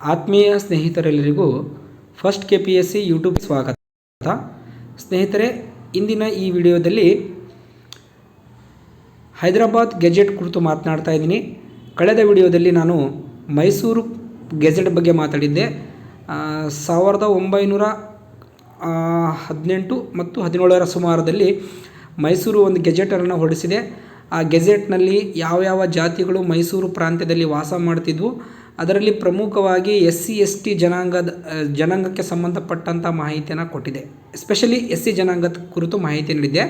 ಆತ್ಮೀಯ ಸ್ನೇಹಿತರೆಲ್ಲರಿಗೂ first K P S C YouTube ಸ್ವಾಗತ. ಸ್ನೇಹಿತರೆ, ಇಂದಿನ ಈ ವಿಡಿಯೋದಲ್ಲಿ ಹೈದರಾಬಾದ್ ಗೆಜೆಟ್ ಕುರಿತು ಮಾತನಾಡ್ತಾ ಇದ್ದೀನಿ. ಕಳೆದ ವಿಡಿಯೋದಲ್ಲಿ ನಾನು ಮೈಸೂರು ಗೆಜೆಟ್ ಬಗ್ಗೆ ಮಾತಾಡಿದ್ದೆ. ಸಾವಿರದ ಒಂಬೈನೂರ ಹದಿನೆಂಟು ಮತ್ತು ಹದಿನೇಳರ ಸುಮಾರದಲ್ಲಿ ಮೈಸೂರು ಒಂದು ಗೆಜೆಟನ್ನು ಹೊರಡಿಸಿದೆ ಆ ಗೆಜೆಟ್ನಲ್ಲಿ ಯಾವ ಜಾತಿಗಳು ಮೈಸೂರು ಪ್ರಾಂತ್ಯದಲ್ಲಿ ವಾಸ ಮಾಡ್ತಿದ್ವು ಅದರಲ್ಲಿ ಪ್ರಮುಖವಾಗಿ ಎಸ್ ಸಿ ಎಸ್ ಟಿ ಜನಾಂಗದ, ಜನಾಂಗಕ್ಕೆ ಸಂಬಂಧಪಟ್ಟಂಥ ಮಾಹಿತಿಯನ್ನು ಕೊಟ್ಟಿದೆ. ಎಸ್ಪೆಷಲಿ ಎಸ್ ಸಿ ಜನಾಂಗದ ಕುರಿತು ಮಾಹಿತಿ ನೀಡಿದೆ.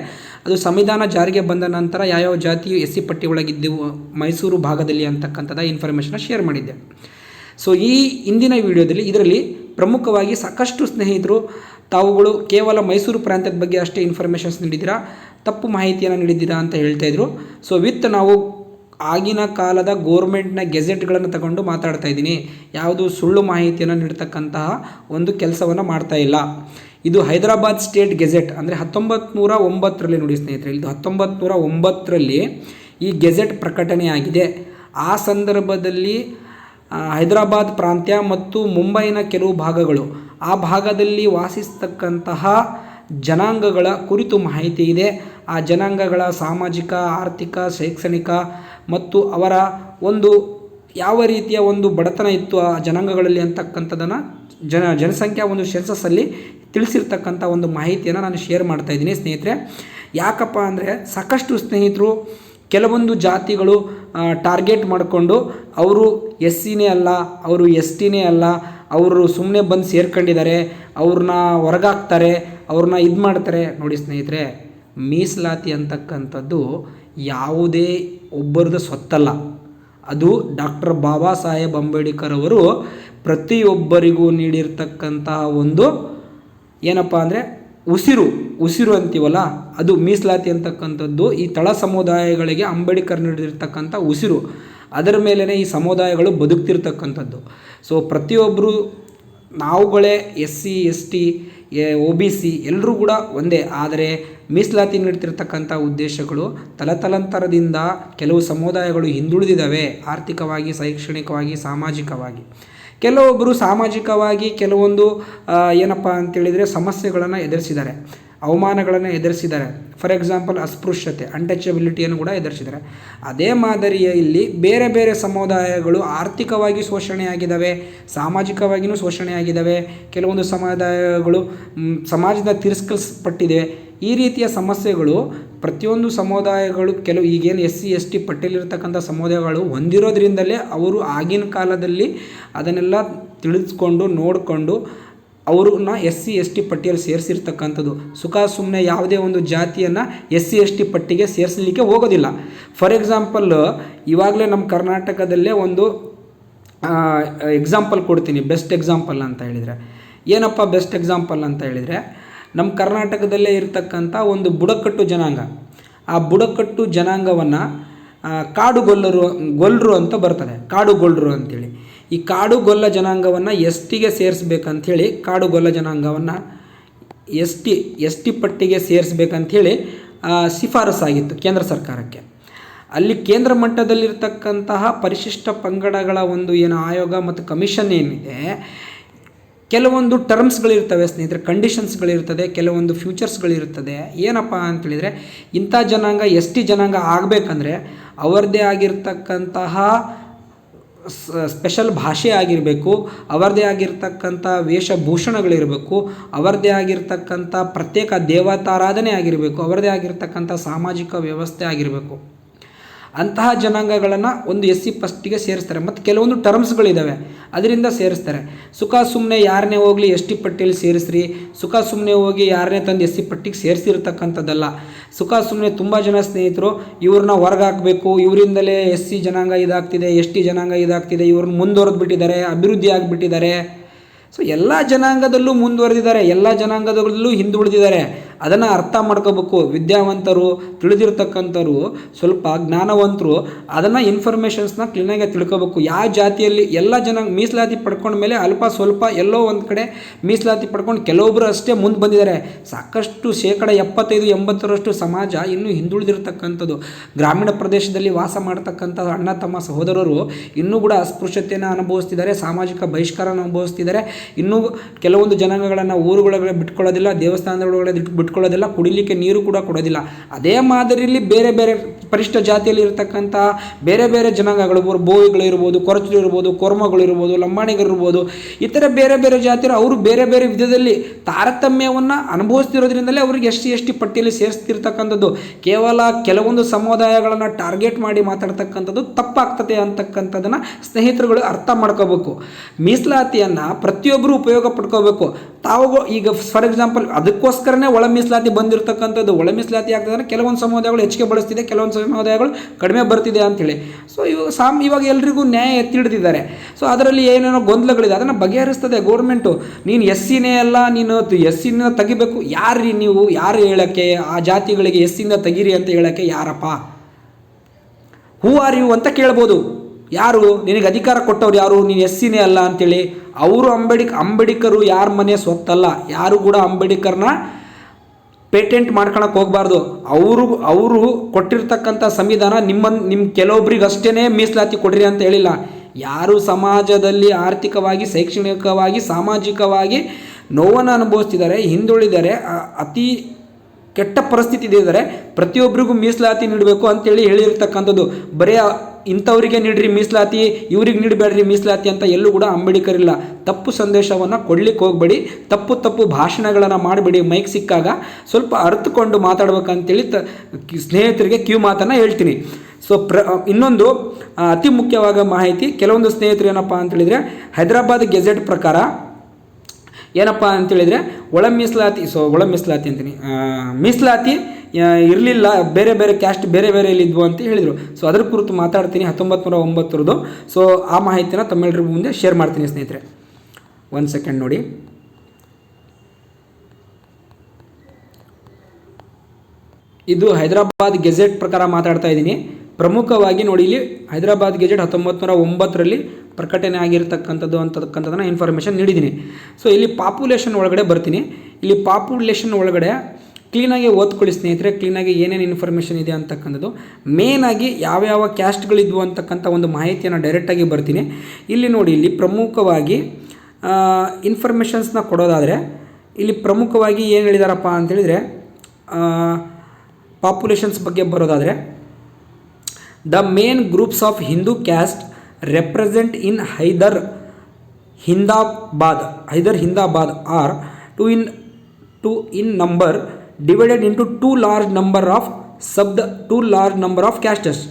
ಅದು ಸಂವಿಧಾನ ಜಾರಿಗೆ ಬಂದ ನಂತರ ಯಾವ್ಯಾವ ಜಾತಿಯು ಎಸ್ ಸಿ ಪಟ್ಟಿ ಒಳಗಿದ್ದವು ಮೈಸೂರು ಭಾಗದಲ್ಲಿ ಅಂತಕ್ಕಂಥದ್ದು ಇನ್ಫಾರ್ಮೇಷನ್ನ ಶೇರ್ ಮಾಡಿದ್ದೆ. ಸೊ ಈ ಇಂದಿನ ವಿಡಿಯೋದಲ್ಲಿ ಇದರಲ್ಲಿ ಪ್ರಮುಖವಾಗಿ ಸಾಕಷ್ಟು ಸ್ನೇಹಿತರು, ತಾವುಗಳು ಕೇವಲ ಮೈಸೂರು ಪ್ರಾಂತ್ಯದ ಬಗ್ಗೆ ಅಷ್ಟೇ ಇನ್ಫಾರ್ಮೇಷನ್ಸ್ ನೀಡಿದ್ದೀರಾ, ತಪ್ಪು ಮಾಹಿತಿಯನ್ನು ನೀಡಿದ್ದೀರಾ ಅಂತ ಹೇಳ್ತಾಯಿದ್ರು ಸೊ ವಿತ್ ನಾವು ಆಗಿನ ಕಾಲದ ಗೋರ್ಮೆಂಟ್ನ ಗೆಜೆಟ್ಗಳನ್ನು ತಗೊಂಡು ಮಾತಾಡ್ತಾ ಇದ್ದೀನಿ. ಯಾವುದು ಸುಳ್ಳು ಮಾಹಿತಿಯನ್ನು ನೀಡ್ತಕ್ಕಂತಹ ಒಂದು ಕೆಲಸವನ್ನು ಮಾಡ್ತಾ ಇಲ್ಲ. ಇದು ಹೈದರಾಬಾದ್ ಸ್ಟೇಟ್ ಗೆಜೆಟ್ ಅಂದರೆ ಹತ್ತೊಂಬತ್ತು ನೂರ ಒಂಬತ್ತರಲ್ಲಿ ನೋಡಿ ಸ್ನೇಹಿತರೆ, ಇದು ಹತ್ತೊಂಬತ್ತು ನೂರ ಒಂಬತ್ತರಲ್ಲಿ ಈ ಗೆಜೆಟ್ ಪ್ರಕಟಣೆಯಾಗಿದೆ. ಆ ಸಂದರ್ಭದಲ್ಲಿ ಹೈದರಾಬಾದ್ ಪ್ರಾಂತ್ಯ ಮತ್ತು ಮುಂಬೈನ ಕೆಲವು ಭಾಗಗಳು ಆ ಭಾಗದಲ್ಲಿ ವಾಸಿಸ್ತಕ್ಕಂತಹ ಜನಾಂಗಗಳ ಕುರಿತು ಮಾಹಿತಿ ಇದೆ. ಆ ಜನಾಂಗಗಳ ಸಾಮಾಜಿಕ, ಆರ್ಥಿಕ, ಶೈಕ್ಷಣಿಕ ಮತ್ತು ಅವರ ಒಂದು ಯಾವ ರೀತಿಯ ಒಂದು ಬಡತನ ಇತ್ತು ಆ ಜನಾಂಗಗಳಲ್ಲಿ ಅಂತಕ್ಕಂಥದ್ದನ್ನು ಜನ, ಜನಸಂಖ್ಯಾ ಒಂದು ಸೆನ್ಸಸ್ಸಲ್ಲಿ ತಿಳಿಸಿರ್ತಕ್ಕಂಥ ಒಂದು ಮಾಹಿತಿಯನ್ನು ನಾನು ಶೇರ್ ಮಾಡ್ತಾ ಇದ್ದೀನಿ ಸ್ನೇಹಿತರೆ. ಯಾಕಪ್ಪ ಅಂದರೆ ಸಾಕಷ್ಟು ಸ್ನೇಹಿತರು ಕೆಲವೊಂದು ಜಾತಿಗಳು ಟಾರ್ಗೆಟ್ ಮಾಡಿಕೊಂಡು ಅವರು ಎಸ್ ಸಿನೇ ಅಲ್ಲ, ಅವರು ಎಸ್ ಟಿನೇ ಅಲ್ಲ, ಅವರು ಸುಮ್ಮನೆ ಬಂದು ಸೇರ್ಕೊಂಡಿದ್ದಾರೆ, ಅವ್ರನ್ನ ಹೊರಗಾಕ್ತಾರೆ ಅವ್ರನ್ನ ಇದು ಮಾಡ್ತಾರೆ. ನೋಡಿ ಸ್ನೇಹಿತರೆ, ಮೀಸಲಾತಿ ಅಂತಕ್ಕಂಥದ್ದು ಯಾವುದೇ ಒಬ್ಬರದ್ದು ಸ್ವತ್ತಲ್ಲ. ಅದು ಡಾಕ್ಟರ್ ಬಾಬಾ ಸಾಹೇಬ್ ಅಂಬೇಡ್ಕರ್ ಅವರು ಪ್ರತಿಯೊಬ್ಬರಿಗೂ ನೀಡಿರ್ತಕ್ಕಂತಹ ಒಂದು ಏನಪ್ಪ ಅಂದರೆ ಉಸಿರು ಉಸಿರು ಅಂತೀವಲ್ಲ, ಅದು ಮೀಸಲಾತಿ ಅಂತಕ್ಕಂಥದ್ದು ಈ ತಳ ಸಮುದಾಯಗಳಿಗೆ ಅಂಬೇಡ್ಕರ್ ನೀಡಿರ್ತಕ್ಕಂಥ ಉಸಿರು. ಅದರ ಮೇಲೇ ಈ ಸಮುದಾಯಗಳು ಬದುಕ್ತಿರ್ತಕ್ಕಂಥದ್ದು. ಸೊ ಪ್ರತಿಯೊಬ್ಬರು ನಾವುಗಳೇ S C S T O, B, C ಎಲ್ಲರೂ ಕೂಡ ಒಂದೇ. ಆದರೆ ಮೀಸಲಾತಿ ನೀಡ್ತಿರ್ತಕ್ಕಂಥ ಉದ್ದೇಶಗಳು ತಲತಲಾಂತರದಿಂದ ಕೆಲವು ಸಮುದಾಯಗಳು ಹಿಂದುಳಿದಿದ್ದಾವೆ, ಆರ್ಥಿಕವಾಗಿ, ಶೈಕ್ಷಣಿಕವಾಗಿ, ಸಾಮಾಜಿಕವಾಗಿ. ಕೆಲವೊಬ್ಬರು ಸಾಮಾಜಿಕವಾಗಿ ಕೆಲವೊಂದು ಏನಪ್ಪ ಅಂತೇಳಿದರೆ ಸಮಸ್ಯೆಗಳನ್ನು ಎದುರಿಸಿದ್ದಾರೆ. ಅವಮಾನಗಳನ್ನು ಎದುರಿಸಿದ್ದಾರೆ. ಫಾರ್ ಎಕ್ಸಾಂಪಲ್ ಅಸ್ಪೃಶ್ಯತೆ ಅನ್ಟಚಬಿಲಿಟಿಯನ್ನು ಕೂಡ ಎದುರಿಸಿದ್ದಾರೆ. ಅದೇ ಮಾದರಿಯ ಇಲ್ಲಿ ಬೇರೆ ಬೇರೆ ಸಮುದಾಯಗಳು ಆರ್ಥಿಕವಾಗಿ ಶೋಷಣೆಯಾಗಿದ್ದಾವೆ ಸಾಮಾಜಿಕವಾಗಿಯೂ ಶೋಷಣೆಯಾಗಿದ್ದಾವೆ. ಕೆಲವೊಂದು ಸಮುದಾಯಗಳು ಸಮಾಜದ ತಿರಸ್ಕರಿಸಲ್ಪಟ್ಟಿದೆ. ಈ ರೀತಿಯ ಸಮಸ್ಯೆಗಳು ಪ್ರತಿಯೊಂದು ಸಮುದಾಯಗಳು, ಕೆಲವು ಈಗೇನು ಎಸ್ ಸಿ ಎಸ್ ಟಿ ಪಟ್ಟಿಯಲ್ಲಿರ್ತಕ್ಕಂಥ ಸಮುದಾಯಗಳು ಹೊಂದಿರೋದ್ರಿಂದಲೇ ಅವರು ಆಗಿನ ಕಾಲದಲ್ಲಿ ಅದನ್ನೆಲ್ಲ ತಿಳಿಸ್ಕೊಂಡು ನೋಡಿಕೊಂಡು ಅವ್ರನ್ನ ಎಸ್ ಸಿ, ಎಸ್ ಟಿ ಪಟ್ಟಿಯಲ್ಲಿ ಸೇರಿಸಿರ್ತಕ್ಕಂಥದ್ದು. ಸುಖ ಸುಮ್ಮನೆ ಯಾವುದೇ ಒಂದು ಜಾತಿಯನ್ನು ಎಸ್ ಸಿ, ಎಸ್ ಟಿ ಪಟ್ಟಿಗೆ ಸೇರಿಸಲಿಕ್ಕೆ ಹೋಗೋದಿಲ್ಲ. ಫಾರ್ ಎಕ್ಸಾಂಪಲ್ ಇವಾಗಲೇ ನಮ್ಮ ಕರ್ನಾಟಕದಲ್ಲೇ ಒಂದು ಎಕ್ಸಾಂಪಲ್ ಕೊಡ್ತೀನಿ. ಬೆಸ್ಟ್ ಎಕ್ಸಾಂಪಲ್ ಅಂತ ಹೇಳಿದರೆ. ಏನಪ್ಪ ಬೆಸ್ಟ್ ಎಕ್ಸಾಂಪಲ್ ಅಂತ ಹೇಳಿದರೆ, ನಮ್ಮ ಕರ್ನಾಟಕದಲ್ಲೇ ಇರತಕ್ಕಂಥ ಒಂದು ಬುಡಕಟ್ಟು ಜನಾಂಗ. ಆ ಬುಡಕಟ್ಟು ಜನಾಂಗವನ್ನು ಕಾಡುಗೊಲ್ಲರು ಗೊಲ್ಲರು ಅಂತ ಬರ್ತದೆ. ಕಾಡುಗೊಲ್ಲರು ಅಂತೇಳಿ. ಈ ಕಾಡುಗೊಲ್ಲ ಜನಾಂಗವನ್ನು ಎಸ್ ಟಿಗೆ ಸೇರಿಸ್ಬೇಕಂಥೇಳಿ, ಕಾಡುಗೊಲ್ಲ ಜನಾಂಗವನ್ನು ಎಸ್ ಟಿ ಎಸ್ ಟಿ ಪಟ್ಟಿಗೆ ಸೇರಿಸ್ಬೇಕಂಥೇಳಿ ಶಿಫಾರಸ್ಸಾಗಿತ್ತು ಕೇಂದ್ರ ಸರ್ಕಾರಕ್ಕೆ. ಅಲ್ಲಿ ಕೇಂದ್ರ ಮಟ್ಟದಲ್ಲಿರ್ತಕ್ಕಂತಹ ಪರಿಶಿಷ್ಟ ಪಂಗಡಗಳ ಒಂದು ಏನು ಆಯೋಗ ಮತ್ತು ಕಮಿಷನ್ ಏನಿದೆ, ಕೆಲವೊಂದು ಟರ್ಮ್ಸ್ಗಳಿರ್ತವೆ ಸ್ನೇಹಿತರೆ, ಕಂಡೀಷನ್ಸ್ಗಳಿರ್ತದೆ, ಕೆಲವೊಂದು ಫ್ಯೂಚರ್ಸ್ಗಳಿರ್ತದೆ. ಏನಪ್ಪ ಅಂತೇಳಿದರೆ, ಇಂಥ ಜನಾಂಗ ಎಸ್ ಟಿ ಜನಾಂಗ ಆಗಬೇಕಂದ್ರೆ ಅವರದೇ ಆಗಿರ್ತಕ್ಕಂತಹ ಸ್ಪೆಷಲ್ ಭಾಷೆ ಆಗಿರಬೇಕು, ಅವರದೇ ಆಗಿರ್ತಕ್ಕಂಥ ವೇಷಭೂಷಣಗಳಿರಬೇಕು, ಅವರದೇ ಆಗಿರ್ತಕ್ಕಂಥ ಪ್ರತ್ಯೇಕ ದೇವತಾರಾಧನೆ ಆಗಿರಬೇಕು, ಅವರದೇ ಆಗಿರ್ತಕ್ಕಂಥ ಸಾಮಾಜಿಕ ವ್ಯವಸ್ಥೆ ಆಗಿರಬೇಕು. ಅಂತಹ ಜನಾಂಗಗಳನ್ನು ಒಂದು ಎಸ್ ಸಿ ಪಸ್ಟಿಗೆ ಸೇರಿಸ್ತಾರೆ. ಮತ್ತು ಕೆಲವೊಂದು ಟರ್ಮ್ಸ್ಗಳಿದ್ದಾವೆ ಅದರಿಂದ ಸೇರಿಸ್ತಾರೆ. ಸುಖ ಸುಮ್ಮನೆ ಯಾರನ್ನೇ ಹೋಗಲಿ ಎಸ್ ಟಿ ಪಟ್ಟಿಯಲ್ಲಿ ಸೇರಿಸ್ರಿ. ಸುಖ ಸುಮ್ಮನೆ ಹೋಗಿ ಯಾರನ್ನೇ ತಂದು ಎಸ್ ಸಿ ಪಟ್ಟಿಗೆ ಸೇರಿಸಿರ್ತಕ್ಕಂಥದ್ದಲ್ಲ. ಸುಖ ಸುಮ್ಮನೆ ತುಂಬ ಜನ ಸ್ನೇಹಿತರು ಇವ್ರನ್ನ ಹೊರಗೆ ಹಾಕಬೇಕು. ಇವರಿಂದಲೇ ಎಸ್ ಸಿ ಜನಾಂಗ ಇದಾಗ್ತಿದೆ ಎಸ್ ಟಿ ಜನಾಂಗ ಇದಾಗ್ತಿದೆ. ಇವ್ರನ್ನ ಮುಂದುವರೆದು ಬಿಟ್ಟಿದ್ದಾರೆ, ಅಭಿವೃದ್ಧಿ ಆಗಿಬಿಟ್ಟಿದ್ದಾರೆ. ಸೊ ಎಲ್ಲ ಜನಾಂಗದಲ್ಲೂ ಮುಂದುವರೆದಿದ್ದಾರೆ. ಎಲ್ಲ ಜನಾಂಗದಲ್ಲೂ ಹಿಂದುಳಿದಿದ್ದಾರೆ. ಅದನ್ನು ಅರ್ಥ ಮಾಡ್ಕೋಬೇಕು. ವಿದ್ಯಾವಂತರು, ತಿಳಿದಿರ್ತಕ್ಕಂಥವ್ರು, ಸ್ವಲ್ಪ ಜ್ಞಾನವಂತರು ಅದನ್ನು ಇನ್ಫಾರ್ಮೇಷನ್ಸ್ನ ಕ್ಲೀನಾಗಿ ತಿಳ್ಕೋಬೇಕು. ಯಾವ ಜಾತಿಯಲ್ಲಿ ಎಲ್ಲ ಜನ ಮೀಸಲಾತಿ ಪಡ್ಕೊಂಡ ಮೇಲೆ ಅಲ್ಪ ಸ್ವಲ್ಪ ಎಲ್ಲೋ ಒಂದು ಕಡೆ ಮೀಸಲಾತಿ ಪಡ್ಕೊಂಡು ಕೆಲವೊಬ್ಬರು ಅಷ್ಟೇ ಮುಂದೆ ಬಂದಿದ್ದಾರೆ. ಸಾಕಷ್ಟು ಶೇಕಡ ಎಪ್ಪತ್ತೈದು, ಎಂಬತ್ತರಷ್ಟು ಸಮಾಜ ಇನ್ನೂ ಹಿಂದುಳಿದಿರ್ತಕ್ಕಂಥದ್ದು. ಗ್ರಾಮೀಣ ಪ್ರದೇಶದಲ್ಲಿ ವಾಸ ಮಾಡ್ತಕ್ಕಂಥ ಅಣ್ಣ, ತಮ್ಮ ಸಹೋದರರು ಇನ್ನೂ ಕೂಡ ಅಸ್ಪೃಶ್ಯತೆಯನ್ನು ಅನುಭವಿಸ್ತಿದ್ದಾರೆ, ಸಾಮಾಜಿಕ ಬಹಿಷ್ಕಾರನ ಅನುಭವಿಸ್ತಿದ್ದಾರೆ. ಇನ್ನೂ ಕೆಲವೊಂದು ಜನಾಂಗಗಳನ್ನು ಊರುಗಳ ಬಿಟ್ಕೊಳ್ಳೋದಿಲ್ಲ ದೇವಸ್ಥಾನದ ಬಿಟ್ಟು ಬಿಟ್- ಬಿಟ್ಕೊಳ್ಳೋದಿಲ್ಲ ಕುಡಿಲಿಕ್ಕೆ ನೀರು ಕೂಡ ಕೊಡೋದಿಲ್ಲ. ಅದೇ ಮಾದರಿಯಲ್ಲಿ ಬೇರೆ ಬೇರೆ ಪರಿಷ್ಠ ಜಾತಿಯಲ್ಲಿ ಇರತಕ್ಕಂಥ ಬೇರೆ ಬೇರೆ ಜನಾಂಗಗಳು ಬೋವಿಗಳಿರ್ಬೋದು ಕೊರ್ಮಗಳು ಇರ್ಬೋದು, ಲಂಬಾಣಿಗರು ಇರ್ಬೋದು ಇತರ ಬೇರೆ ಬೇರೆ ಜಾತಿಯರು ಅವರು ಬೇರೆ ಬೇರೆ ವಿಧದಲ್ಲಿ ತಾರತಮ್ಯವನ್ನು ಅನುಭವಿಸ್ತಿರೋದ್ರಿಂದಲೇ ಅವರಿಗೆ ಎಷ್ಟು ಎಷ್ಟು ಪಟ್ಟಿಯಲ್ಲಿ ಸೇರಿಸ್ತಿರ್ತಕ್ಕಂಥದ್ದು. ಕೇವಲ ಕೆಲವೊಂದು ಸಮುದಾಯಗಳನ್ನು ಟಾರ್ಗೆಟ್ ಮಾಡಿ ಮಾತಾಡ್ತಕ್ಕಂಥದ್ದು ತಪ್ಪಾಗ್ತದೆ ಅಂತಕ್ಕಂಥದ್ದನ್ನು ಸ್ನೇಹಿತರುಗಳು ಅರ್ಥ ಮಾಡ್ಕೋಬೇಕು. ಮೀಸಲಾತಿಯನ್ನು ಪ್ರತಿಯೊಬ್ಬರು ಉಪಯೋಗ ಪಡ್ಕೋಬೇಕು. ತಾವು ಈಗ ಫಾರ್ ಎಕ್ಸಾಂಪಲ್ ಅದಕ್ಕೋಸ್ಕರನೇ ಒಳ ಮೀಸಲಾತಿ ಬಂದಿರತಕ್ಕಂಥದ್ದು, ಒಳ ಮೀಸಲಾತಿ ಆಗ್ತದೆ ಕೆಲವೊಂದು ಸಮುದಾಯಗಳು ಹೆಚ್ಚಿಗೆ ಬಳಸ್ತಿದೆ, ಕೆಲವೊಂದು ಸಮುದಾಯಗಳು ಕಡಿಮೆ ಬರ್ತಿದೆ ಅಂತೇಳಿ ಸೊ ಇವು ಸಾಮ್ ಇವಾಗ ಎಲ್ರಿಗೂ ನ್ಯಾಯ ಎತ್ತಿ ಹಿಡ್ದಿದ್ದಾರೆ ಸೊ ಅದರಲ್ಲಿ ಏನೇನೋ ಗೊಂದಲಗಳಿದೆ, ಅದನ್ನು ಬಗೆಹರಿಸ್ತದೆ ಗೌರ್ಮೆಂಟು ನೀನು ಎಸ್ ಸಿನೇ ಅಲ್ಲ, ನೀನು ಎಸ್ ಸಿನ ತೆಗಿಬೇಕು. ಯಾರ್ರಿ ನೀವು? ಯಾರು ಹೇಳೋಕ್ಕೆ? ಆ ಜಾತಿಗಳಿಗೆ ಎಸ್ ಸಿಂದ ತೆಗೀರಿ ಅಂತ ಹೇಳೋಕ್ಕೆ ಯಾರಪ್ಪ? ಹೂ ಆರ್ ಯು ಅಂತ ಕೇಳ್ಬೋದು. ಯಾರು? ನಿನಗೆ ಅಧಿಕಾರ ಕೊಟ್ಟವ್ರು ಯಾರು? ನೀನು ಎಸ್ ಸಿನೇ ಅಲ್ಲ ಅಂತೇಳಿ ಅವರು ಅಂಬೇಡ್ಕರ್ ಅಂಬೇಡ್ಕರು ಯಾರ ಮನೆ ಸೊತ್ತಲ್ಲ, ಯಾರು ಕೂಡ ಅಂಬೇಡ್ಕರ್ನ ಪೇಟೆಂಟ್ ಮಾಡ್ಕೊಳಕ್ಕೆ ಹೋಗಬಾರ್ದು. ಅವರು ಅವರು ಕೊಟ್ಟಿರ್ತಕ್ಕಂಥ ಸಂವಿಧಾನ ನಿಮ್ಮ ನಿಮ್ಮ ಕೆಲವೊಬ್ರಿಗೆ ಅಷ್ಟೇ ಮೀಸಲಾತಿ ಕೊಡ್ರಿ ಅಂತ ಹೇಳಿಲ್ಲ. ಯಾರು ಸಮಾಜದಲ್ಲಿ ಆರ್ಥಿಕವಾಗಿ, ಶೈಕ್ಷಣಿಕವಾಗಿ, ಸಾಮಾಜಿಕವಾಗಿ ನೋವನ್ನು ಅನುಭವಿಸ್ತಿದ್ದಾರೆ, ಹಿಂದುಳಿದರೆ ಅತಿ ಕೆಟ್ಟ ಪರಿಸ್ಥಿತಿ ಇದ್ದಾರೆ ಪ್ರತಿಯೊಬ್ಬರಿಗೂ ಮೀಸಲಾತಿ ನೀಡಬೇಕು ಅಂತೇಳಿ ಹೇಳಿರ್ತಕ್ಕಂಥದ್ದು. ಬರೀ ಇಂಥವರಿಗೆ ನೀಡ್ರಿ ಮೀಸಲಾತಿ, ಇವ್ರಿಗೆ ನೀಡಬೇಡ್ರಿ ಮೀಸಲಾತಿ ಅಂತ ಎಲ್ಲೂ ಕೂಡ ಅಂಬೇಡ್ಕರ್ ಇಲ್ಲ ತಪ್ಪು ಸಂದೇಶವನ್ನು ಕೊಡ್ಲಿಕ್ಕೆ ಹೋಗಬೇಡಿ, ತಪ್ಪು ತಪ್ಪು ಭಾಷಣಗಳನ್ನು ಮಾಡಬೇಡಿ ಮೈಕ್ ಸಿಕ್ಕಾಗ. ಸ್ವಲ್ಪ ಅರ್ಥಕೊಂಡು ಮಾತಾಡ್ಬೇಕಂತೇಳಿ ತ ಸ್ನೇಹಿತರಿಗೆ ಕ್ಯೂ ಮಾತನ್ನು ಹೇಳ್ತೀನಿ. ಸೊ, ಪ್ರ, ಇನ್ನೊಂದು ಅತಿ ಮುಖ್ಯವಾದ ಮಾಹಿತಿ, ಕೆಲವೊಂದು ಸ್ನೇಹಿತರು ಏನಪ್ಪ ಅಂತೇಳಿದರೆ, ಹೈದರಾಬಾದ್ ಗೆಜೆಟ್ ಪ್ರಕಾರ ಏನಪ್ಪ ಅಂತೇಳಿದರೆ, ಒಳ ಮೀಸಲಾತಿ, ಸೊ, ಒಳ ಮೀಸಲಾತಿ ಅಂತೀನಿ. ಮೀಸಲಾತಿ ಇರಲಿಲ್ಲ, ಬೇರೆ ಬೇರೆ ಕ್ಯಾಸ್ಟ್ ಬೇರೆ ಬೇರೆ ಇಲ್ಲಿದ್ವು ಅಂತ ಹೇಳಿದರು. ಸೊ ಅದ್ರ ಕುರಿತು ಮಾತಾಡ್ತೀನಿ ಹತ್ತೊಂಬತ್ತು ನೂರ ಒಂಬತ್ತರದ್ದು ಸೊ ಆ ಮಾಹಿತಿನ ತಮ್ಮೆಲ್ಲರ ಮುಂದೆ ಶೇರ್ ಮಾಡ್ತೀನಿ ಸ್ನೇಹಿತರೆ. ಒಂದು ಸೆಕೆಂಡ್ ನೋಡಿ. ಇದು ಹೈದರಾಬಾದ್ ಗೆಜೆಟ್ ಪ್ರಕಾರ ಮಾತಾಡ್ತಾ ಇದ್ದೀನಿ. ಪ್ರಮುಖವಾಗಿ ನೋಡಿ ಇಲ್ಲಿ, ಹೈದರಾಬಾದ್ ಗೆಜೆಟ್ ಹತ್ತೊಂಬತ್ತು ನೂರ ಒಂಬತ್ತರಲ್ಲಿ ಪ್ರಕಟಣೆ ಆಗಿರ್ತಕ್ಕಂಥದ್ದು ಅಂತಕ್ಕಂಥದ್ದನ್ನು ಇನ್ಫಾರ್ಮೇಷನ್ ನೀಡಿದ್ದೀನಿ. ಸೊ ಇಲ್ಲಿ ಪಾಪ್ಯುಲೇಷನ್ ಒಳಗಡೆ ಬರ್ತೀನಿ. ಇಲ್ಲಿ ಪಾಪ್ಯುಲೇಷನ್ ಒಳಗಡೆ ಕ್ಲೀನಾಗಿ ಓದ್ಕೊಳ್ಳಿ ಸ್ನೇಹಿತರೆ ಕ್ಲೀನಾಗಿ ಏನೇನು ಇನ್ಫಾರ್ಮೇಷನ್ ಇದೆ ಅಂತಕ್ಕಂಥದ್ದು. ಮೇನಾಗಿ ಯಾವ್ಯಾವ ಕ್ಯಾಸ್ಟ್ಗಳಿದ್ವು ಅಂತಕ್ಕಂಥ ಒಂದು ಮಾಹಿತಿಯನ್ನು ಡೈರೆಕ್ಟಾಗಿ ಬರ್ತೀನಿ. ಇಲ್ಲಿ ನೋಡಿ, ಇಲ್ಲಿ ಪ್ರಮುಖವಾಗಿ ಇನ್ಫಾರ್ಮೇಷನ್ಸ್ನ ಕೊಡೋದಾದರೆ, ಇಲ್ಲಿ ಪ್ರಮುಖವಾಗಿ ಏನು ಹೇಳಿದಾರಪ್ಪ ಅಂತೇಳಿದರೆ ಪಾಪ್ಯುಲೇಷನ್ಸ್ ಬಗ್ಗೆ ಬರೋದಾದರೆ the main groups of Hindu caste represent in Hyderabad Hyderabad are two in two in number divided into two large number of sub two large number of castes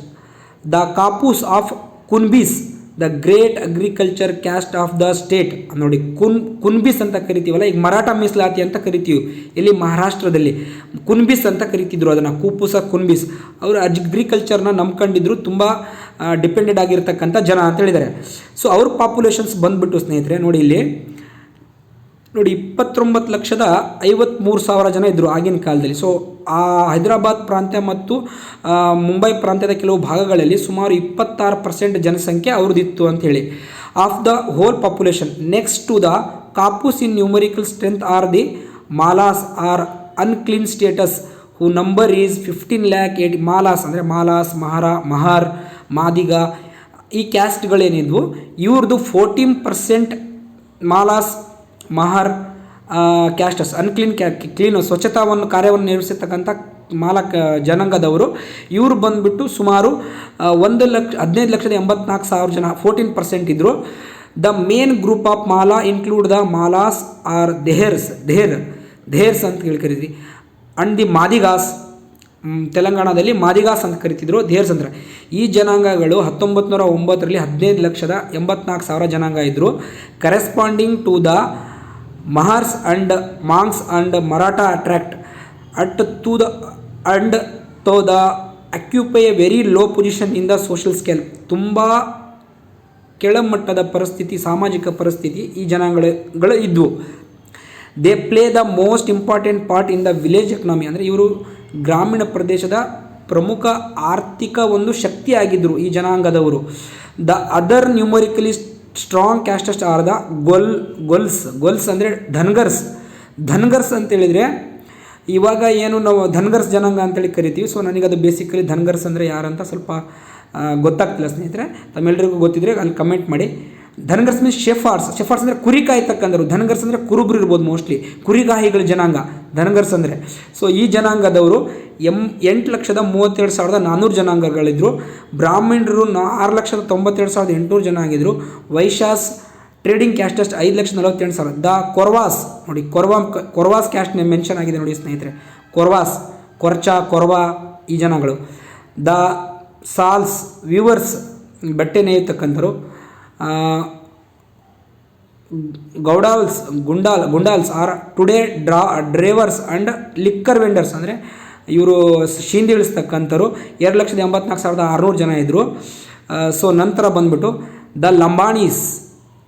the Kapus of Kunbis the great agriculture caste of the state ನೋಡಿ, ಕುನ್, ಕುನ್ಬಿಸ್ ಅಂತ ಕರಿತೀವಲ್ಲ, ಈಗ ಮರಾಠ ಮೀಸಲಾತಿ ಅಂತ ಕರಿತೀವಿ. ಇಲ್ಲಿ ಮಹಾರಾಷ್ಟ್ರದಲ್ಲಿ ಕುನ್ಬಿಸ್ ಅಂತ ಕರಿತಿದ್ರು ಅದನ್ನು, ಕೂಪುಸ ಕುನ್ಬಿಸ್. ಅವರು ಅಗ್ರಿಕಲ್ಚರ್ನ ನಂಬ್ಕೊಂಡಿದ್ರು, ತುಂಬ ಡಿಪೆಂಡೆಡ್ ಆಗಿರ್ತಕ್ಕಂಥ ಜನ ಅಂತ ಹೇಳಿದ್ದಾರೆ. ಸೊ ಅವ್ರ ಪಾಪ್ಯುಲೇಷನ್ಸ್ ಬಂದ್ಬಿಟ್ಟು ಸ್ನೇಹಿತರೆ, ನೋಡಿ ಇಲ್ಲಿ ನೋಡಿ, ಇಪ್ಪತ್ತೊಂಬತ್ತು ಲಕ್ಷದ ಐವತ್ತ್ಮೂರು ಸಾವಿರ ಜನ ಇದ್ದರು ಆಗಿನ ಕಾಲದಲ್ಲಿ. ಸೊ ಆ ಹೈದರಾಬಾದ್ ಪ್ರಾಂತ್ಯ ಮತ್ತು ಮುಂಬೈ ಪ್ರಾಂತ್ಯದ ಕೆಲವು ಭಾಗಗಳಲ್ಲಿ ಸುಮಾರು ಇಪ್ಪತ್ತಾರು ಪರ್ಸೆಂಟ್ ಜನಸಂಖ್ಯೆ ಅವ್ರದ್ದಿತ್ತು ಅಂಥೇಳಿ of the whole population next to the Kapus in numerical strength are the Malas or unclean status who number is fifteen lakh eight Malas ಅಂದರೆ ಮಾಲಾಸ್ ಮಹಾರ ಮಹಾರ್ ಮಾದಿಗ ಈ ಕ್ಯಾಸ್ಟ್ಗಳೇನಿದ್ವು ಇವ್ರದ್ದು fourteen percent Malas Mahar castes unclean ಕ್ಯಾ clean ಸ್ವಚ್ಛತಾವನ್ನು ಕಾರ್ಯವನ್ನು ನಿರ್ವಹಿಸತಕ್ಕಂಥ ಮಾಲಕ ಜನಾಂಗದವರು. ಇವರು ಬಂದುಬಿಟ್ಟು ಸುಮಾರು ಒಂದು ಲಕ್ಷ, ಹದಿನೈದು ಲಕ್ಷದ ಎಂಬತ್ನಾಲ್ಕು ಸಾವಿರ ಜನ ಫೋರ್ಟೀನ್ ಪರ್ಸೆಂಟ್ ಇದ್ದರು the main group of Mala include the Malas are Dhers Dher Dhers ಅಂತ ಹೇಳಿ ಕರಿತೀವಿ. ಅಂಡ್ ದಿ ಮಾದಿಗಾಸ್ ತೆಲಂಗಾಣದಲ್ಲಿ ಮಾದಿಗಾಸ್ ಅಂತ ಕರಿತಿದ್ರು ದೇರ್ಸ್ ಅಂದ್ರೆ. ಈ ಜನಾಂಗಗಳು ಹತ್ತೊಂಬತ್ತು ನೂರ ಒಂಬತ್ತರಲ್ಲಿ ಹದಿನೈದು ಲಕ್ಷದ ಎಂಬತ್ನಾಲ್ಕು ಸಾವಿರ ಜನಾಂಗ ಇದ್ದರು corresponding to the Mahars and Mangs and Maratha attract at to the and though the occupy a very low position in the social scale. ತುಂಬ ಕೆಳಮಟ್ಟದ ಪರಿಸ್ಥಿತಿ, ಸಾಮಾಜಿಕ ಪರಿಸ್ಥಿತಿ ಈ ಜನಾಂಗಗಳು ಇದ್ವು. They play the most important part in the village economy. ಅಂದರೆ ಇವರು ಗ್ರಾಮೀಣ ಪ್ರದೇಶದ ಪ್ರಮುಖ ಆರ್ಥಿಕ ಒಂದು ಶಕ್ತಿಯಾಗಿದ್ದರು ಈ ಜನಾಂಗದವರು. The other numerically strong castes are the ಗೊಲ್ ಗೊಲ್ಸ್ ಗೊಲ್ಸ್ ಅಂದರೆ ಧನ್ಗರ್ಸ್. ಧನ್ಗರ್ಸ್ ಅಂತೇಳಿದರೆ ಇವಾಗ ಏನು ನಾವು ಧನ್ಗರ್ಸ್ ಜನಾಂಗ ಅಂತೇಳಿ ಕರಿತೀವಿ. ಸೊ ನನಗೆ ಅದು ಬೇಸಿಕಲಿ ಧನ್ಗರ್ಸ್ ಅಂದರೆ ಯಾರಂತ ಸ್ವಲ್ಪ ಗೊತ್ತಾಗ್ತಿಲ್ಲ ಸ್ನೇಹಿತರೆ. ತಮ್ಮೆಲ್ಲರಿಗೂ ಗೊತ್ತಿದ್ರೆ ಅಲ್ಲಿ ಕಮೆಂಟ್ ಮಾಡಿ. ಧನ್ಗರ್ಸ್ ಮೀನ್ಸ್ ಶೆಫಾರ್ಸ್ ಶೆಫಾರ್ಸ್ ಅಂದರೆ ಕುರಿ ಕಾಯ್ತಕ್ಕಂಥವ್ರು ಧನಗರ್ಸ್ ಅಂದರೆ ಕುರುಬ್ರು ಇರ್ಬೋದು ಮೋಸ್ಟ್ಲಿ ಕುರಿಗಾಹಿಗಳ ಜನಾಂಗ. ಧನಗರ್ಸ್ ಅಂದರೆ. ಸೊ ಈ ಜನಾಂಗದವರು ಎಂ ಎಂಟು ಲಕ್ಷದ ಮೂವತ್ತೆರಡು ಸಾವಿರದ ನಾನ್ನೂರು ಜನಾಂಗಗಳಿದ್ದರು ಬ್ರಾಹ್ಮಣರು ನಾ ಆರು ಲಕ್ಷದ ತೊಂಬತ್ತೆರಡು ಸಾವಿರದ ಎಂಟುನೂರು ಜನ ಆಗಿದ್ದರು ವೈಶಾಸ್ ಟ್ರೇಡಿಂಗ್ ಕ್ಯಾಸ್ಟ್ ಅಷ್ಟು ಐದು ಲಕ್ಷ ನಲವತ್ತೆಂಟು ಸಾವಿರ. ದ ಕೊರ್ವಾಸ್. ನೋಡಿ ಕೊರ್ವಾ ಕೊರ್ವಾಸ್ ಕ್ಯಾಸ್ಟ್ ಮೆನ್ಷನ್ ಆಗಿದೆ ನೋಡಿ ಸ್ನೇಹಿತರೆ. ಕೊರ್ವಾಸ್ ಕೊರ್ಚಾ ಕೊರ್ವಾ ಈ ಜನಗಳು ದ ಸಾಲ್ಸ್ ವ್ಯೂವರ್ಸ್ ಬಟ್ಟೆ ನೇಯತಕ್ಕಂಥವ್ರು. ಆ, Goudals, Gundal, Gundals are toddy draw drivers and liquor vendors ಅಂದರೆ ಇವರು ಶೀಂದಿ ಇಳಿಸ್ತಕ್ಕಂಥವ್ರು ಎರಡು ಲಕ್ಷದ ಎಂಬತ್ನಾಲ್ಕು ಸಾವಿರದ ಆರುನೂರು ಜನ ಇದ್ದರು ಸೊ ನಂತರ ಬಂದ್ಬಿಟ್ಟು the Lambanis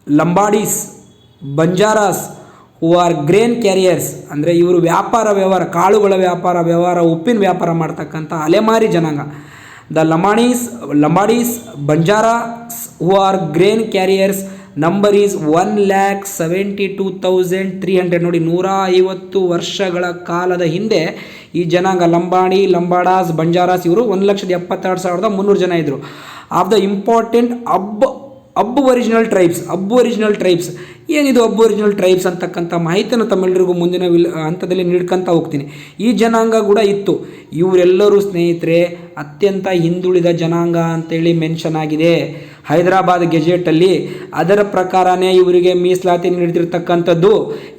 Lambadis Banjaras who are grain carriers ಅಂದರೆ ಇವರು ವ್ಯಾಪಾರ ವ್ಯವಹಾರ, ಕಾಳುಗಳ ವ್ಯಾಪಾರ ವ್ಯವಹಾರ, ಉಪ್ಪಿನ ವ್ಯಾಪಾರ ಮಾಡ್ತಕ್ಕಂಥ ಅಲೆಮಾರಿ ಜನಾಂಗ. The Lambanis Lambadis Banjaras who are grain carriers number is one lakh seventy two thousand three hundred ನೋಡಿ, ನೂರ ಐವತ್ತು ವರ್ಷಗಳ ಕಾಲದ ಹಿಂದೆ ಈ ಜನಾಂಗ ಲಂಬಾಣಿ, ಲಂಬಾಡಾಸ್, ಬಂಜಾರಾಸ್ ಇವರು ಒಂದು ಲಕ್ಷದ ಎಪ್ಪತ್ತೆರಡು ಸಾವಿರದ ಮುನ್ನೂರು ಜನ ಇದ್ದರು of the important ab aboriginal tribes aboriginal tribes ಏನಿದು ಅಬ್ ಒರಿಜಿನಲ್ ಟ್ರೈಬ್ಸ್ ಅಂತಕ್ಕಂಥ ಮಾಹಿತಿಯನ್ನು ತಮ್ಮೆಲ್ಲರಿಗೂ ಮುಂದಿನ ವಿಲ್, ಹಂತದಲ್ಲಿ ನೀಡ್ಕೊಂತ ಹೋಗ್ತೀನಿ. ಈ ಜನಾಂಗ ಕೂಡ ಇತ್ತು. ಇವರೆಲ್ಲರೂ ಸ್ನೇಹಿತರೆ, ಅತ್ಯಂತ ಹಿಂದುಳಿದ ಜನಾಂಗ ಅಂತೇಳಿ ಮೆನ್ಷನ್ ಆಗಿದೆ. ಹೈದರಾಬಾದ್ ಗೆಜೆಟಲ್ಲಿ ಅದರ ಪ್ರಕಾರನೇ ಇವರಿಗೆ ಮೀಸಲಾತಿ ನೀಡ್ತಿರ್ತಕ್ಕಂಥದ್ದು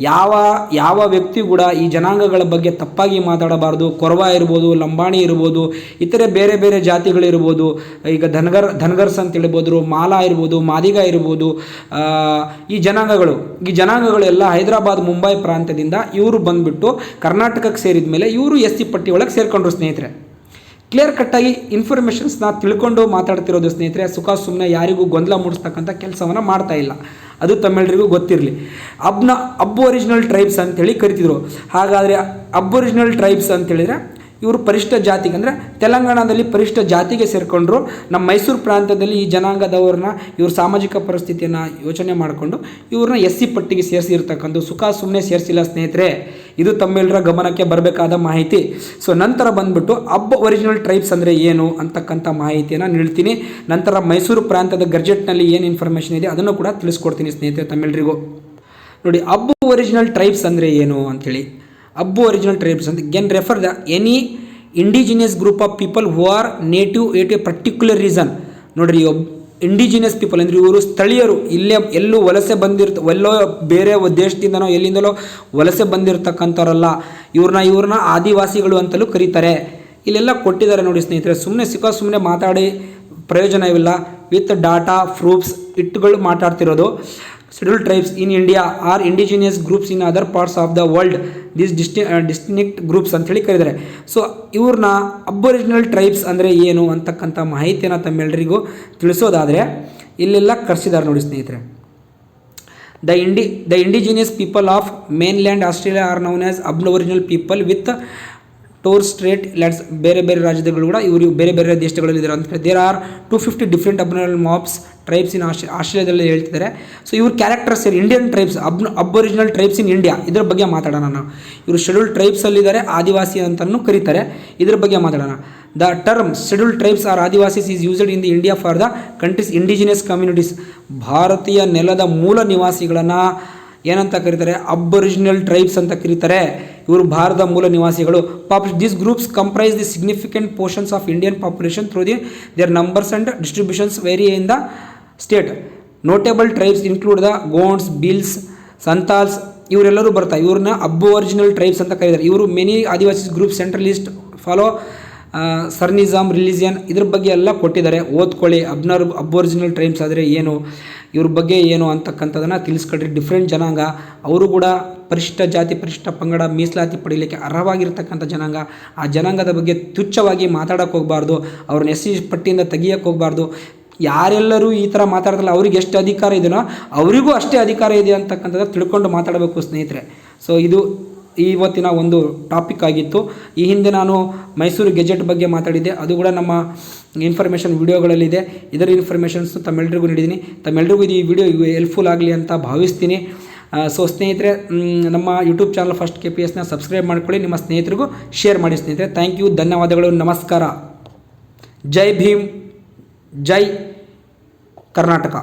ಯಾವ ಯಾವ ವ್ಯಕ್ತಿ ಕೂಡ ಈ ಜನಾಂಗಗಳ ಬಗ್ಗೆ ತಪ್ಪಾಗಿ ಮಾತಾಡಬಾರ್ದು. ಕೊರವ ಇರ್ಬೋದು, ಲಂಬಾಣಿ ಇರ್ಬೋದು, ಇತರೆ ಬೇರೆ ಬೇರೆ ಜಾತಿಗಳಿರ್ಬೋದು, ಈಗ ಧನ್ಗರ್, ಧನ್ಗರ್ಸ್ ಅಂತ ಹೇಳ್ಬೋದು, ಮಾಲಾ ಇರ್ಬೋದು, ಮಾದಿಗ ಇರ್ಬೋದು ಈ ಜನಾಂಗಗಳು. ಈ ಜನಾಂಗಗಳೆಲ್ಲ ಹೈದರಾಬಾದ್, ಮುಂಬೈ ಪ್ರಾಂತ್ಯದಿಂದ ಇವರು ಬಂದ್ಬಿಟ್ಟು ಕರ್ನಾಟಕಕ್ಕೆ ಸೇರಿದ ಮೇಲೆ ಇವರು ಎಸ್ ಸಿ ಪಟ್ಟಿ ಒಳಗೆ ಸೇರ್ಕೊಂಡ್ರು ಸ್ನೇಹಿತರೆ. ಕ್ಲಿಯರ್ ಕಟ್ಟಾಗಿ ಇನ್ಫಾರ್ಮೇಷನ್ಸ್ನ ತಿಳ್ಕೊಂಡು ಮಾತಾಡ್ತಿರೋದು ಸ್ನೇಹಿತರೆ, ಸುಖ ಸುಮ್ಮನೆ ಯಾರಿಗೂ ಗೊಂದಲ ಮೂಡಿಸ್ತಕ್ಕಂಥ ಕೆಲಸವನ್ನು ಮಾಡ್ತಾ ಇಲ್ಲ. ಅದು ತಮ್ಮೆಲ್ಲರಿಗೂ ಗೊತ್ತಿರಲಿ. ಅಬ್ನ ಅಬ್ ಒರಿಜಿನಲ್ ಟ್ರೈಬ್ಸ್ ಅಂತೇಳಿ ಕರಿತಿದ್ರು. ಹಾಗಾದರೆ ಅಬ್ ಒರಿಜಿನಲ್ ಟ್ರೈಬ್ಸ್ ಅಂತೇಳಿದರೆ ಇವರು ಪರಿಷ್ಠ ಜಾತಿಗೆ ಅಂದರೆ ತೆಲಂಗಾಣದಲ್ಲಿ ಪರಿಷ್ಠ ಜಾತಿಗೆ ಸೇರಿಕೊಂಡ್ರು. ನಮ್ಮ ಮೈಸೂರು ಪ್ರಾಂತ್ಯದಲ್ಲಿ ಈ ಜನಾಂಗದವ್ರನ್ನ, ಇವ್ರ ಸಾಮಾಜಿಕ ಪರಿಸ್ಥಿತಿಯನ್ನು ಯೋಚನೆ ಮಾಡಿಕೊಂಡು ಇವ್ರನ್ನ ಎಸ್ ಸಿ ಪಟ್ಟಿಗೆ ಸೇರಿಸಿರ್ತಕ್ಕಂಥ ಸುಖ ಸುಮ್ಮನೆ ಸೇರಿಸಿಲ್ಲ ಸ್ನೇಹಿತರೆ. ಇದು ತಮ್ಮೆಲ್ಲರ ಗಮನಕ್ಕೆ ಬರಬೇಕಾದ ಮಾಹಿತಿ. ಸೊ ನಂತರ ಬಂದ್ಬಿಟ್ಟು ಅಬ್ ಒರಿಜಿನಲ್ ಟ್ರೈಬ್ಸ್ ಅಂದರೆ ಏನು ಅಂತಕ್ಕಂಥ ಮಾಹಿತಿಯನ್ನು ನೀಡ್ತೀನಿ ನಂತರ ಮೈಸೂರು ಪ್ರಾಂತ್ಯದ ಗರ್ಜೆಟ್ನಲ್ಲಿ ಏನು ಇನ್ಫಾರ್ಮೇಷನ್ ಇದೆ ಅದನ್ನು ಕೂಡ ತಿಳಿಸ್ಕೊಡ್ತೀನಿ ಸ್ನೇಹಿತರೆ ತಮ್ಮೆಲ್ಲರಿಗೂ ನೋಡಿ ಅಬ್ಬು ಒರಿಜಿನಲ್ ಟ್ರೈಬ್ಸ್ ಅಂದರೆ ಏನು ಅಂಥೇಳಿ ಅಬ್ಬು ಒರಿಜಿನಲ್ ಟ್ರೈಬ್ಸ್ ಅಂತ. Can refer the any indigenous group of people who are native at a particular region ನೋಡ್ರಿ ಒಬ್ ಇಂಡಿಜಿನಿಯಸ್ ಪೀಪಲ್ ಅಂದರೆ ಇವರು ಸ್ಥಳೀಯರು. ಇಲ್ಲೇ ಎಲ್ಲೂ ವಲಸೆ ಬಂದಿರ್ತ, ಎಲ್ಲೋ ಬೇರೆ ದೇಶದಿಂದನೋ ಎಲ್ಲಿಂದಲೋ ವಲಸೆ ಬಂದಿರತಕ್ಕಂಥವ್ರಲ್ಲ. ಇವ್ರನ್ನ ಇವ್ರನ್ನ ಆದಿವಾಸಿಗಳು ಅಂತಲೂ ಕರೀತಾರೆ. ಇಲ್ಲೆಲ್ಲ ಕೊಟ್ಟಿದ್ದಾರೆ ನೋಡಿ ಸ್ನೇಹಿತರೆ. ಸುಮ್ಮನೆ ಸಿಕ್ಕ ಸುಮ್ಮನೆ ಮಾತಾಡಿ ಪ್ರಯೋಜನವಿಲ್ಲ. ವಿತ್ ಡಾಟಾ, ಪ್ರೂಫ್ಸ್, ಇಟ್ಗಳು ಮಾತಾಡ್ತಿರೋದು. Schedule tribes in India are indigenous groups in other parts of the world this disti distinct groups ಅಂತೇಳಿ ಕರೀತಾರೆ. ಸೊ ಇವ್ರನ್ನ ಅಬ್ಬೊರಿಜಿನಲ್ ಟ್ರೈಬ್ಸ್ ಅಂದರೆ ಏನು ಅಂತಕ್ಕಂಥ ಮಾಹಿತಿಯನ್ನು ತಮ್ಮೆಲ್ಲರಿಗೂ ತಿಳಿಸೋದಾದರೆ, ಇಲ್ಲೆಲ್ಲ ಕರ್ಸಿದ್ದಾರೆ ನೋಡಿ ಸ್ನೇಹಿತರೆ. The indi the indigenous people of mainland Australia are known as aboriginal people with Torres Strait islands ಬೇರೆ ಬೇರೆ ರಾಜ್ಯಗಳು ಕೂಡ ಇವರು ಬೇರೆ ಬೇರೆ ದೇಶಗಳಲ್ಲಿ ಇದ್ದಾರೆ ಅಂತ there are two fifty different ಅಬ್ನಲ್ ಮಾಪ್ಸ್ ಟ್ರೈಬ್ಸ್ ಇನ್ ಆಶ್ ಆಸ್ಟ್ರೇಲಿಯಾದಲ್ಲಿ ಹೇಳ್ತಿದ್ದಾರೆ. ಸೊ ಇವ್ರ characters Indian tribes ab aboriginal tribes in India ಇದ್ರ ಬಗ್ಗೆ ಮಾತಾಡೋಣ ನಾವು ಇವರು ಶೆಡ್ಯೂಲ್ ಟ್ರೈಬ್ಸಲ್ಲಿದ್ದಾರೆ ಆದಿವಾಸಿ ಅಂತಲೂ ಕರೀತಾರೆ. ಇದ್ರ ಬಗ್ಗೆ ಮಾತಾಡೋಣ. The term schedule tribes or Adivasis is used in the India for the countries indigenous communities ಭಾರತೀಯ ನೆಲದ ಮೂಲ ನಿವಾಸಿಗಳನ್ನು ಏನಂತ ಕರೀತಾರೆ? ಅಬ್ಬರಿಜಿನಲ್ ಟ್ರೈಬ್ಸ್ ಅಂತ ಕರೀತಾರೆ. ಇವರು ಭಾರತದ ಮೂಲ ನಿವಾಸಿಗಳು. Pop these groups comprise the significant portions of Indian population through the their numbers and distributions vary in the state notable tribes include the Gonds Bhils Santals ಇವರೆಲ್ಲರೂ ಬರ್ತಾರೆ ಇವ್ರನ್ನ ಅಬ್ಬು ಒರಿಜಿನಲ್ ಟ್ರೈಬ್ಸ್ ಅಂತ ಕರೀತಾರೆ. ಇವರು many Adivasi group centralist follow Sarnaism religion ಇದ್ರ ಬಗ್ಗೆ ಎಲ್ಲ ಕೊಟ್ಟಿದ್ದಾರೆ. ಓದ್ಕೊಳ್ಳಿ ಅಬ್ನರ್ ಅಬ್ಬೊರಿಜಿನಲ್ ಟ್ರೈಬ್ಸ್ ಆದರೆ ಏನು? ಇವ್ರ ಬಗ್ಗೆ ಏನು ಅಂತಕ್ಕಂಥದ್ದನ್ನು ತಿಳಿಸ್ಕೊಡ್ರಿ. ಡಿಫ್ರೆಂಟ್ ಜನಾಂಗ, ಅವರು ಕೂಡ ಪರಿಶಿಷ್ಟ ಜಾತಿ, ಪರಿಶಿಷ್ಟ ಪಂಗಡ, ಮೀಸಲಾತಿ ಪಡೀಲಿಕ್ಕೆ ಅರ್ಹವಾಗಿರ್ತಕ್ಕಂಥ ಜನಾಂಗ. ಆ ಜನಾಂಗದ ಬಗ್ಗೆ ತುಚ್ಛವಾಗಿ ಮಾತಾಡೋಕೆ ಹೋಗಬಾರ್ದು. ಅವ್ರನ್ನ ಎಸ್ ಸಿ ಪಟ್ಟಿಯಿಂದ ತೆಗಿಯೋಕ್ಕೆ ಹೋಗಬಾರ್ದು. ಯಾರೆಲ್ಲರೂ ಈ ಥರ ಮಾತಾಡ್ತಾರಲ್ಲ, ಅವ್ರಿಗೆ ಎಷ್ಟು ಅಧಿಕಾರ ಇದೆಯೋ ಅವರಿಗೂ ಅಷ್ಟೇ ಅಧಿಕಾರ ಇದೆ ಅಂತಕ್ಕಂಥದ್ದು ತಿಳ್ಕೊಂಡು ಮಾತಾಡಬೇಕು ಸ್ನೇಹಿತರೆ. ಸೊ ಇದು ಇವತ್ತಿನ ಒಂದು ಟಾಪಿಕ್ ಆಗಿತ್ತು. ಈ ಹಿಂದೆ ನಾನು ಮೈಸೂರು ಗೆಜೆಟ್ ಬಗ್ಗೆ ಮಾತಾಡಿದ್ದೆ. ಅದು ಕೂಡ ನಮ್ಮ ಇನ್ಫಾರ್ಮೇಷನ್ ವಿಡಿಯೋಗಳಲ್ಲಿದೆ. ಇದರ ಇನ್ಫಾರ್ಮೇಷನ್ಸ್ ತಮ್ಮೆಲ್ಲರಿಗೂ ನೀಡಿದ್ದೀನಿ. ತಮ್ಮೆಲ್ಲರಿಗೂ ಇದು ಈ ವಿಡಿಯೋ ಹೆಲ್ಪ್ಫುಲ್ ಆಗಲಿ ಅಂತ ಭಾವಿಸ್ತೀನಿ. ಸೊ ಸ್ನೇಹಿತರೆ ನಮ್ಮ YouTube channel first K P ಎಸ್ನ ಸಬ್ಸ್ಕ್ರೈಬ್ ಮಾಡ್ಕೊಳ್ಳಿ. ನಿಮ್ಮ ಸ್ನೇಹಿತರಿಗೂ ಶೇರ್ ಮಾಡಿ ಸ್ನೇಹಿತರೆ. ಥ್ಯಾಂಕ್ ಯು ಧನ್ಯವಾದಗಳು. ನಮಸ್ಕಾರ. ಜೈ ಭೀಮ್. ಜೈ ಕರ್ನಾಟಕ.